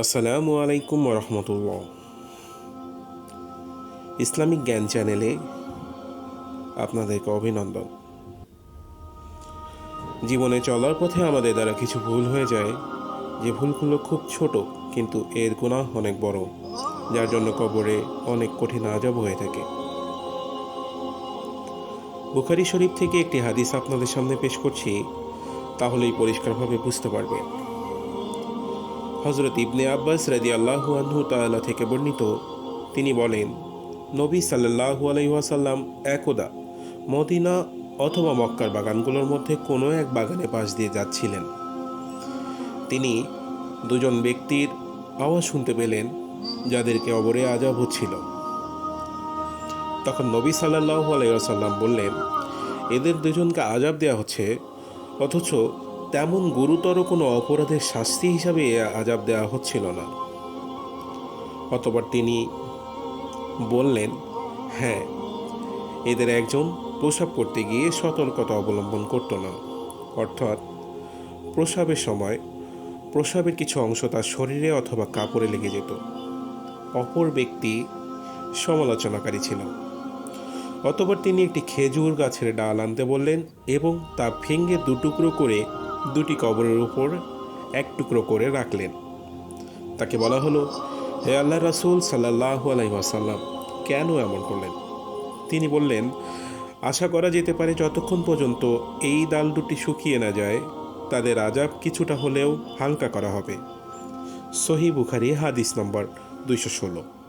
আসসালামু আলাইকুম রহমতুল্লাহ ইসলামিক জ্ঞান চ্যানেলে আপনাদেরকে অভিনন্দন। জীবনে চলার পথে আমাদের দ্বারা কিছু ভুল হয়ে যায়। যে ভুলগুলো খুব ছোট, কিন্তু এর গুণাহ অনেক বড়, যার জন্য কবরে অনেক কঠিন আজব হয়ে থাকে। বুখারি শরীফ থেকে একটি হাদিস আপনাদের সামনে পেশ করছি, তাহলেই পরিষ্কারভাবে বুঝতে পারবেন। হজরত ইবনে আব্বাস রাজি আল্লাহু আনহু তাআলা থেকে বর্ণিত, তিনি বলেন, নবী সাল্লাল্লাহু আলাইহাসাল্লাম একদা মদিনা অথবা মক্কার বাগানগুলোর মধ্যে কোনো এক বাগানে পাশ দিয়ে যাচ্ছিলেন। তিনি দুজন ব্যক্তির আওয়াজ শুনতে পেলেন, যাদেরকে অবরে আজাব হচ্ছিল। তখন নবী সাল্লাল্লাহু আলাইসাল্লাম বললেন, এদের দুজনকে আজাব দেওয়া হচ্ছে, অথচ তেমন গুরুতর কোনো অপরাধের শাস্তি হিসাবে আজাব দেওয়া হচ্ছিল না। অতবার তিনি বললেন হ্যাঁ এদের একজন প্রসাব করতে গিয়ে সতর্কতা অবলম্বন করতো না। অর্থাৎ প্রসাবের সময় প্রসাবের কিছু অংশ তার শরীরে অথবা কাপড়ে লেগে যেত। অপর ব্যক্তি সমালোচনাকারী ছিল। অতবার তিনি একটি খেজুর গাছের ডাল আনতে বললেন এবং তা ভেঙে দুটুকরো করে দুটি কবরের উপর এক টুকরো করে রাখলেন। তাকে বলা হলো, হে আল্লাহ রাসুল সাল্লাহ আলাইসাল্লাম কেন এমন করলেন? তিনি বললেন, আশা করা যেতে পারে যতক্ষণ পর্যন্ত এই ডাল দুটি শুকিয়ে না যায়, তাদের আজাব কিছুটা হলেও হালকা করা হবে। সহি বুখারি হাদিস নম্বর দুইশো ষোলো।